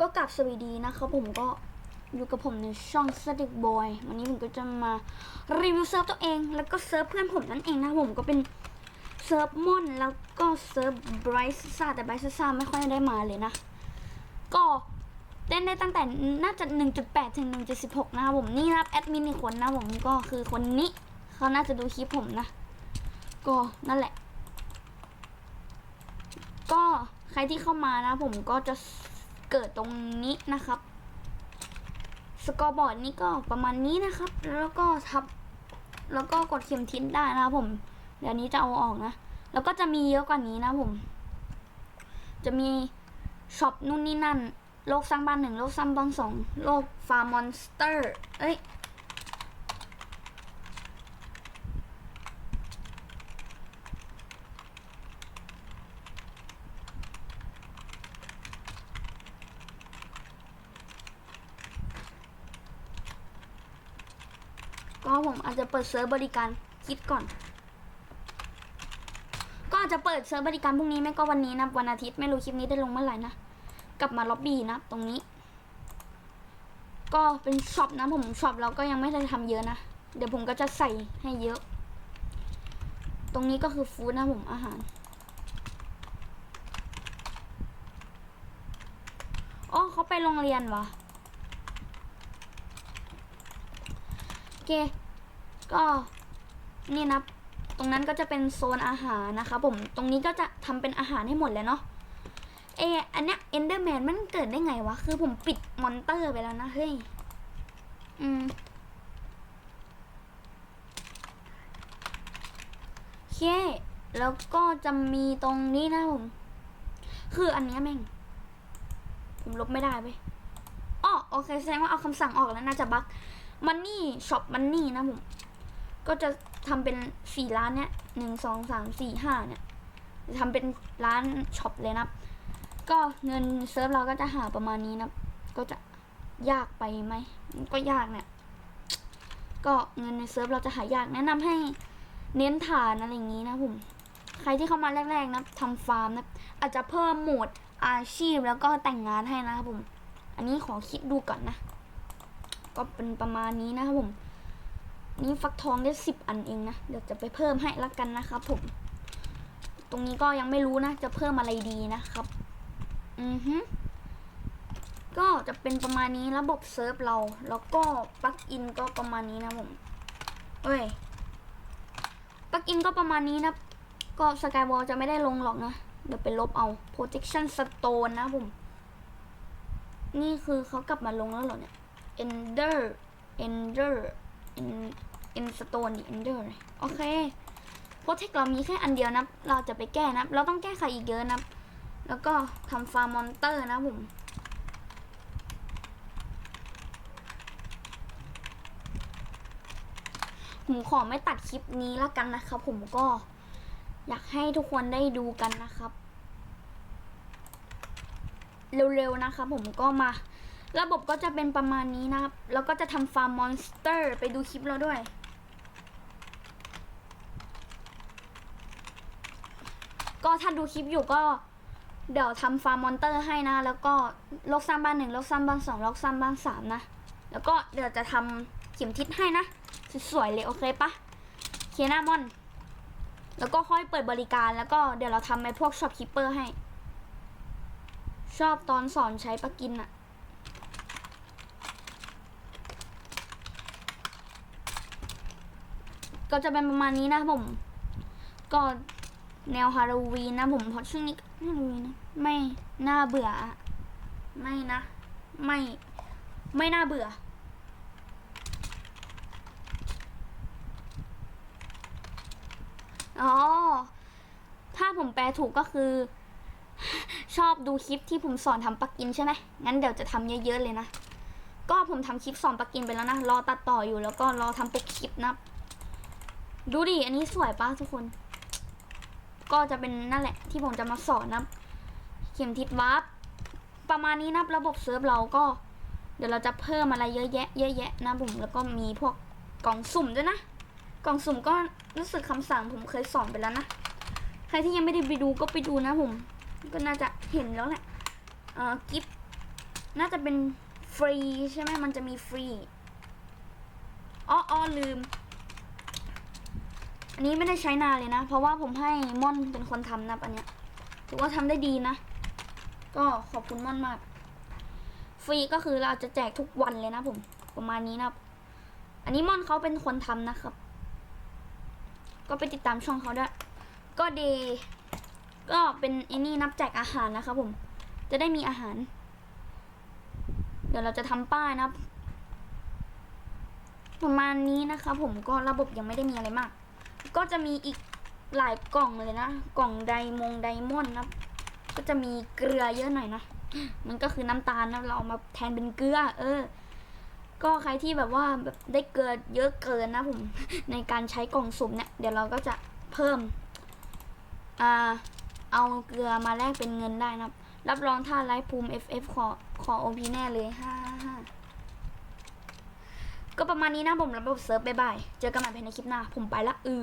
ก็กลับสวัสดีนะครับผมก็อยู่กับผมในช่องสติกบอยวันนี้ผมก็จะมารีวิวเซิร์ฟตัวเอง แล้วก็เซิร์ฟเพื่อนผมนั่นเองนะผมก็เป็นเซิร์ฟมอนแล้วก็เซิร์ฟไบรซ์ซ่าแต่ไบรซ์ซ่าไม่ค่อยได้มาเลยนะ ก็เล่นได้ตั้งแต่น่าจะ 1.8 ถึง 1.16 นะครับผมนี่นะครับแอดมินอีกคนนะผมก็คือคนนี้เขาน่าจะดูคลิปผมนะ ก็นั่นแหละ ก็ใครที่เข้ามานะผมก็จะ เกิดตรงนี้นะครับ สกอร์บอร์ดนี้ก็ประมาณนี้นะครับ แล้วก็ทับ แล้วก็กดเข็มทิศได้นะครับผม เดี๋ยวนี้จะเอาออกนะ แล้วก็จะมีเยอะกว่านี้นะผม จะมีช็อปนู่นนี่นั่น โลกสร้างบ้านหนึ่งโลกสร้างบ้านสองโลกฟาร์มอนสเตอร์ เอ้ย ก็ผมอาจจะเปิดเซิร์ฟบริการคิดก่อน ก็อาจจะเปิดเซิร์ฟบริการพรุ่งนี้ไม่ก็วันนี้นะวันอาทิตย์ไม่รู้คลิปนี้ได้ลงเมื่อไหร่นะกลับมาล็อบบี้นะตรงนี้ ก็เป็นช็อปนะผมช็อปเราก็ยังไม่ได้ทำเยอะนะเดี๋ยวผมก็จะใส่ให้เยอะ ตรงนี้ก็คือฟู้ดนะผมอาหารอ๋อเขาไปโรงเรียนวะโอเค ก็นี่นะตรงนั้นก็จะเป็นโซนอาหารนะคะผมตรงนี้ก็จะทำเป็นอาหารให้หมดเลยเนาะเอออันเนี้ยเอนเดอร์แมนมันเกิดได้ไงวะ คือผมปิดมอนเตอร์ไปแล้วนะเฮ้ย อืมโอเค แล้วก็จะมีตรงนี้นะผม คืออันเนี้ยแม่ง ผมลบไม่ได้เว้ยอ้อโอเค แสดงว่าเอาคำสั่งออกแล้วน่าจะบั๊กมันนี่ช็อปมันนี่นะผม ก็จะทำเป็นสี่ร้านเนี้ยหนึ่งสองสามสี่ห้าเนี่ยจะทำเป็นร้านช็อปเลยนะก็เงินเซิร์ฟเราก็จะหาประมาณนี้นะก็จะยากไปไหมก็ยากเนี่ยก็เงินในเซิร์ฟเราจะหายากแนะนำให้เน้นฐานอะไรอย่างนี้นะผมใครที่เข้ามาแรกๆนะทำฟาร์มนะอาจจะเพิ่มโหมดอาชีพแล้วก็แต่งงานให้นะครับผม อันนี้ขอคิดดูก่อนนะ ก็เป็นประมาณนี้นะครับผม นี่ฟักทองได้สิบอันเองนะ เดี๋ยวจะไปเพิ่มให้ละกันนะครับผม ตรงนี้ก็ยังไม่รู้นะ จะเพิ่มอะไรดีนะครับ อือฮึก็จะเป็นประมาณนี้ระบบเซิร์ฟเรา แล้วก็ปลั๊กอินก็ประมาณนี้นะผม เอ้ยปลั๊กอินก็ประมาณนี้นะ ก็สกายวอลจะไม่ได้ลงหรอกนะ เดี๋ยวไปลบเอา protection stone นะผม นี่คือเขากลับมาลงแล้วเหรอเนี่ย ender ender en en stone ดิ ender โอเค protect เรามีแค่อันเดียวนะ เราจะไปแก้นะ เราต้องแก้ไขอีกเยอะนะ แล้วก็ทำฟาร์มมอนเตอร์นะผมผมขอไม่ตัดคลิปนี้แล้วกันนะครับ ผมก็อยากให้ทุกคนได้ดูกันนะครับ เร็วๆนะครับผมก็มา ระบบก็จะเป็นประมาณนี้นะครับ แล้วก็จะทำฟาร์มมอนสเตอร์ไปดูคลิปเราด้วย ก็ถ้าดูคลิปอยู่ก็เดี๋ยวทำฟาร์มมอนเตอร์ให้นะ แล้วก็โลกสร้างบ้านหนึ่งโลกสร้างบ้านสองโลกสร้างบ้านสามนะ แล้วก็เดี๋ยวจะทำเข็มทิศให้นะ สวยๆเลยโอเคปะเคหน้ามอน แล้วก็ค่อยเปิดบริการแล้วก็เดี๋ยวเราทำไอ้พวกช็อปคิปเปอร์ให้ ชอบตอนสอนใช้ปลากินอะ ก็จะเป็นประมาณนี้นะผม ก็แนวฮาโลวีนนะผมเพราะช่วงนี้ฮาโลวีนนะไม่น่าเบื่อ ไม่นะ ไม่ไม่น่าเบื่อ อ๋อ ถ้าผมแปลถูกก็คือ ชอบดูคลิปที่ผมสอนทำปักกินใช่ไหมงั้นเดี๋ยวจะทำเยอะๆเลยนะ ก็ผมทำคลิปสอนปักกินไปแล้วนะ รอตัดต่ออยู่แล้วก็รอทำปกคลิปนะ ดูดิ อันนี้สวยปะทุกคน ก็จะเป็นนั่นแหละ ที่ผมจะมาสอนนะเข็มทิศวาร์ปประมาณนี้นะระบบเซิร์ฟเราก็ เดี๋ยวเราจะเพิ่มอะไรเยอะแยะ เยอะแยะนะผมแล้วก็มีพวกกล่องสุ่มด้วยนะ กล่องสุ่มก็รู้สึกคำสั่งผมเคยสอนไปแล้วนะ ใครที่ยังไม่ได้ไปดูก็ไปดูนะผม ก็น่าจะเห็นแล้วแหละเอ่อกิฟน่าจะเป็นฟรีใช่ไหมมันจะมีฟรีอ้ออ้อลืม อันนี้ไม่ได้ใช้นานเลยนะ เพราะว่าผมให้ม่อนเป็นคนทำนะอันเนี้ยถือว่าทำได้ดีนะ ก็ขอบคุณม่อนมาก ฟรีก็คือเราจะแจกทุกวันเลยนะผมประมาณนี้นะอันนี้ม่อนเขาเป็นคนทำนะครับ ก็ไปติดตามช่องเขาด้วย ก็เดย์ก็เป็นไอ้นี่นับแจกอาหารนะครับผม จะได้มีอาหาร เดี๋ยวเราจะทำป้ายนะประมาณนี้นะคะผมก็ระบบยังไม่ได้มีอะไรมาก ก็จะมีอีกหลายกล่องเลยนะ กล่องไดมงไดมอนด์นะก็จะมีเกลือเยอะหน่อยนะ มันก็คือน้ำตาลนะเราเอามาแทนเป็นเกลือ เออ ก็ใครที่แบบว่าแบบได้เกลือเยอะเกินนะผม ในการใช้กล่องสุ่มเนี่ย เดี๋ยวเราก็จะเพิ่ม อ่า เอาเกลือมาแลกเป็นเงินได้นะรับรองถ้าไลฟ์ภูมิ FF ขอขอ OP แน่เลยฮ่าฮ่า ก็ประมาณนี้นะผมระบบเซิร์ฟบ๊ายบาย เจอกันใหม่ภายในคลิปหน้า ผมไปละอือ